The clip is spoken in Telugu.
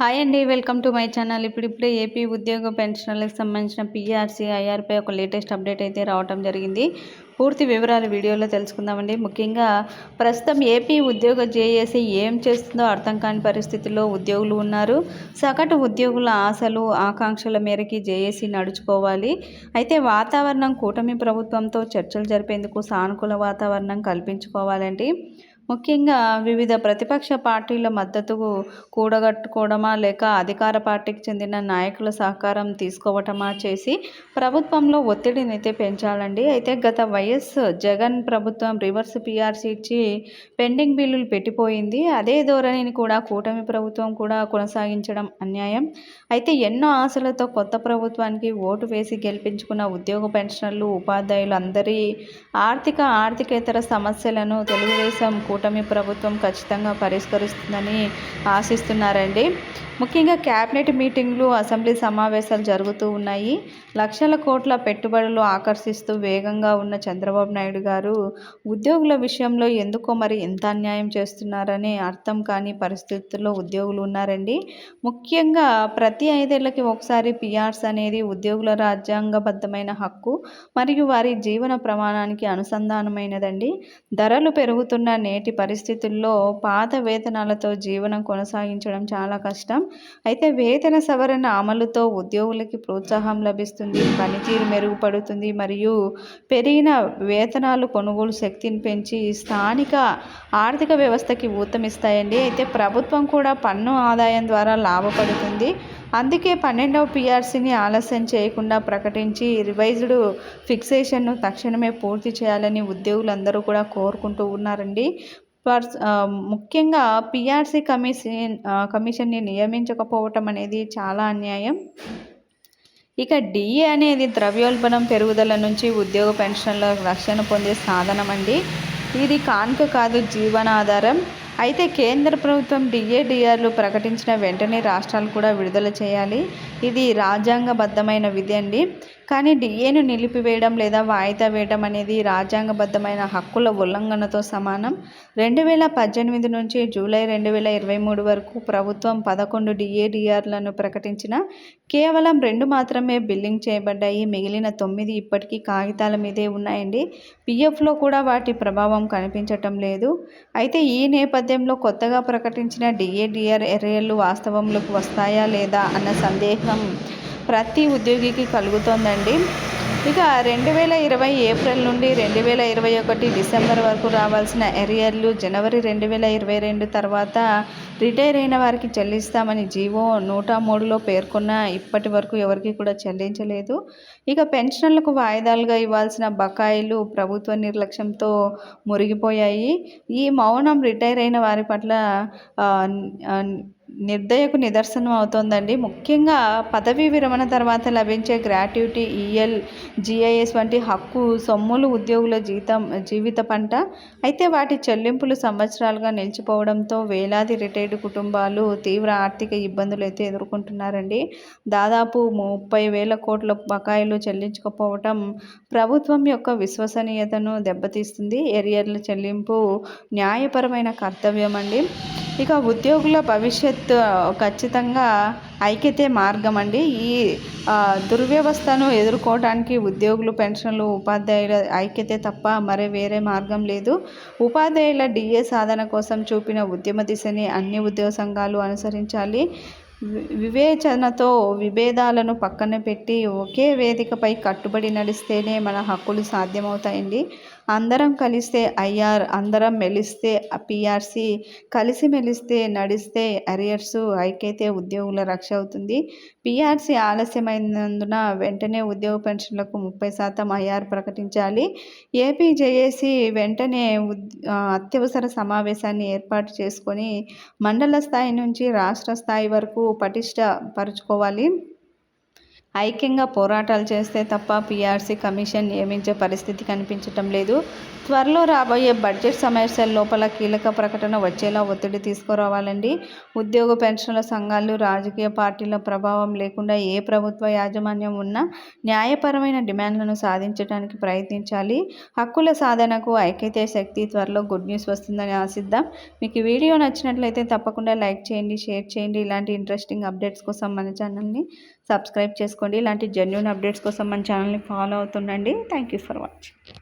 హాయ్ అండి వెల్కమ్ టు మై ఛానల్ ఇప్పుడిప్పుడే ఏపీ ఉద్యోగ పెన్షన్లకు సంబంధించిన పిఆర్సీ ఐఆర్పై ఒక లేటెస్ట్ అప్డేట్ అయితే రావడం జరిగింది. పూర్తి వివరాలు వీడియోలో తెలుసుకుందామండి. ముఖ్యంగా ప్రస్తుతం ఏపీ ఉద్యోగ జేఏసీ ఏం చేస్తుందో అర్థం కాని పరిస్థితుల్లో ఉద్యోగులు ఉన్నారు. సగటు ఉద్యోగుల ఆశలు ఆకాంక్షల మేరకి జేఏసీ నడుచుకోవాలి. అయితే వాతావరణం కూటమి ప్రభుత్వంతో చర్చలు జరిపేందుకు సానుకూల వాతావరణం కల్పించుకోవాలండి. ముఖ్యంగా వివిధ ప్రతిపక్ష పార్టీల మద్దతు కూడగట్టుకోవడమా లేక అధికార పార్టీకి చెందిన నాయకుల సహకారం తీసుకోవటమా చేసి ప్రభుత్వంలో ఒత్తిడిని అయితే పెంచాలండి. అయితే గత వైఎస్ జగన్ ప్రభుత్వం రివర్స్ పీఆర్సీ ఇచ్చి పెండింగ్ బిల్లులు పెట్టిపోయింది. అదే ధోరణిని కూడా కూటమి ప్రభుత్వం కూడా కొనసాగించడం అన్యాయం. అయితే ఎన్నో ఆశలతో కొత్త ప్రభుత్వానికి ఓటు వేసి గెలిపించుకున్న ఉద్యోగ పెన్షనర్లు ఉపాధ్యాయులు అందరి ఆర్థిక ఆర్థికేతర సమస్యలను తెలుగుదేశం కూడా కూటమి ప్రభుత్వం ఖచ్చితంగా పరిష్కరిస్తుందని ఆశిస్తున్నారండి. ముఖ్యంగా క్యాబినెట్ మీటింగ్లు అసెంబ్లీ సమావేశాలు జరుగుతూ ఉన్నాయి. లక్షల కోట్ల పెట్టుబడులు ఆకర్షిస్తూ వేగంగా ఉన్న చంద్రబాబు నాయుడు గారు ఉద్యోగుల విషయంలో ఎందుకో మరి ఎంత అన్యాయం చేస్తున్నారని అర్థం కాని పరిస్థితుల్లో ఉద్యోగులు ఉన్నారండి. ముఖ్యంగా ప్రతి ఐదేళ్ళకి ఒకసారి పిఆర్స్ అనేది ఉద్యోగుల రాజ్యాంగబద్ధమైన హక్కు మరియు వారి జీవన ప్రమాణానికి అనుసంధానమైనదండి. ధరలు పెరుగుతున్న నేటి పరిస్థితుల్లో పాత వేతనాలతో జీవనం కొనసాగించడం చాలా కష్టం. అయితే వేతన సవరణ అమలుతో ఉద్యోగులకి ప్రోత్సాహం లభిస్తుంది పనితీరు మెరుగుపడుతుంది మరియు పెరిగిన వేతనాలు కొనుగోలు శక్తిని పెంచి స్థానిక ఆర్థిక వ్యవస్థకి ఊతమిస్తాయండి. అయితే ప్రభుత్వం కూడా పన్ను ఆదాయం ద్వారా లాభపడుతుంది. అందుకే పన్నెండవ పిఆర్సీని ఆలస్యం చేయకుండా ప్రకటించి రివైజ్డ్ ఫిక్సేషన్ను తక్షణమే పూర్తి చేయాలని ఉద్యోగులందరూ కూడా కోరుకుంటూ ఉన్నారండి. పర్స్ ముఖ్యంగా పిఆర్సీ కమిషన్ కమిషన్ని నియమించకపోవటం అనేది చాలా అన్యాయం. ఇక డిఏ అనేది ద్రవ్యోల్బణం పెరుగుదల నుంచి ఉద్యోగ పెన్షన్ల రక్షణ పొందే సాధనం అండి ఇది కానుక కాదు జీవనాధారం. అయితే కేంద్ర ప్రభుత్వం డిఏడిఆర్లు ప్రకటించిన వెంటనే రాష్ట్రాలు కూడా విడుదల చేయాలి. ఇది రాజ్యాంగబద్ధమైన విధి అండి. కానీ డిఏను నిలిపివేయడం లేదా వాయిదా వేయడం అనేది రాజ్యాంగబద్ధమైన హక్కుల ఉల్లంఘనతో సమానం. రెండు వేల పద్దెనిమిది నుంచి జూలై రెండు వేల ఇరవై మూడు వరకు ప్రభుత్వం పదకొండు డిఏడిఆర్లను ప్రకటించిన కేవలం రెండు మాత్రమే బిల్లింగ్ చేయబడ్డాయి. మిగిలిన తొమ్మిది ఇప్పటికీ కాగితాల మీదే ఉన్నాయండి. పిఎఫ్లో కూడా వాటి ప్రభావం కనిపించటం లేదు. అయితే ఈ నేపథ్యంలో కొత్తగా ప్రకటించిన డిఏడిఆర్ ఎర్రియలు వాస్తవంలోకి వస్తాయా లేదా అన్న సందేహం ప్రతి ఉద్యోగికి కలుగుతోందండి. ఇక రెండు వేల ఇరవై ఏప్రిల్ నుండి రెండు వేల ఇరవై ఒకటి డిసెంబర్ వరకు రావాల్సిన ఎరియర్లు జనవరి రెండు వేల ఇరవై రెండు తర్వాత రిటైర్ అయిన వారికి చెల్లిస్తామని జీవో నూట మూడులో పేర్కొన్న ఇప్పటి వరకు ఎవరికి కూడా చెల్లించలేదు. ఇక పెన్షన్లకు వాయిదాలుగా ఇవ్వాల్సిన బకాయిలు ప్రభుత్వ నిర్లక్ష్యంతో మురిగిపోయాయి. ఈ మౌనం రిటైర్ అయిన వారి పట్ల నిర్దయకు నిదర్శనం అవుతోందండి. ముఖ్యంగా పదవీ విరమణ తర్వాత లభించే గ్రాట్యుటీ ఈఎల్ జిఐఎస్ వంటి హక్కు సొమ్ములు ఉద్యోగుల జీతం జీవిత పంట అయితే వాటి చెల్లింపులు సంవత్సరాలుగా నిలిచిపోవడంతో వేలాది రిటైర్డ్ కుటుంబాలు తీవ్ర ఆర్థిక ఇబ్బందులు అయితే ఎదుర్కొంటున్నారండి. దాదాపు ముప్పై వేల కోట్ల బకాయిలు చెల్లించకపోవటం ప్రభుత్వం యొక్క విశ్వసనీయతను దెబ్బతీస్తుంది. ఎరియర్ల చెల్లింపు న్యాయపరమైన కర్తవ్యం అండి ఇక ఉద్యోగుల భవిష్యత్తు ఖచ్చితంగా ఐక్యతే మార్గం అండి. ఈ దుర్వ్యవస్థను ఎదుర్కోవడానికి ఉద్యోగులు పెన్షన్లు ఉపాధ్యాయుల ఐక్యతే తప్ప మరే వేరే మార్గం లేదు. ఉపాధ్యాయుల డిఏ సాధన కోసం చూపిన ఉద్యమ దిశని అన్ని ఉద్యోగ సంఘాలు అనుసరించాలి. వివేచనతో విభేదాలను పక్కన పెట్టి ఒకే వేదికపై కట్టుబడి నడిస్తేనే మన హక్కులు సాధ్యమవుతాయండి. అందరం కలిస్తే ఐఆర్ అందరం మెలిస్తే పిఆర్సి కలిసి మెలిస్తే నడిస్తే అరియర్స్ ఐకైతే ఉద్యోగుల రక్ష అవుతుంది. పిఆర్సి ఆలస్యమైనందున వెంటనే ఉద్యోగ పెన్షన్లకు ముప్పై శాతం ఐఆర్ ప్రకటించాలి. ఏపీ జేఏసీ వెంటనే అత్యవసర సమావేశాన్ని ఏర్పాటు చేసుకొని మండల స్థాయి నుంచి రాష్ట్ర స్థాయి వరకు పటిష్ట పరుచుకోవాలి. ఐక్యంగా పోరాటాలు చేస్తే తప్ప పీఆర్సీ కమిషన్ నియమించే పరిస్థితి కనిపించటం లేదు. త్వరలో రాబోయే బడ్జెట్ సమావేశాల లోపల కీలక ప్రకటన వచ్చేలా ఒత్తిడి తీసుకురావాలండి. ఉద్యోగ పెన్షన్ల సంఘాలు రాజకీయ పార్టీల ప్రభావం లేకుండా ఏ ప్రభుత్వ యాజమాన్యం ఉన్నా న్యాయపరమైన డిమాండ్లను సాధించడానికి ప్రయత్నించాలి. హక్కుల సాధనకు ఐక్యతే శక్తి త్వరలో గుడ్ న్యూస్ వస్తుందని ఆశిద్దాం. మీకు వీడియో నచ్చినట్లయితే తప్పకుండా లైక్ చేయండి షేర్ చేయండి. ఇలాంటి ఇంట్రెస్టింగ్ అప్డేట్స్ కోసం మన ఛానల్ని సబ్స్క్రైబ్ చేసుకోండి. ఇలాంటి జెన్యున్ అప్డేట్స్ కోసం మన ఛానల్ని follow అవుతుండండి. Thank you for watching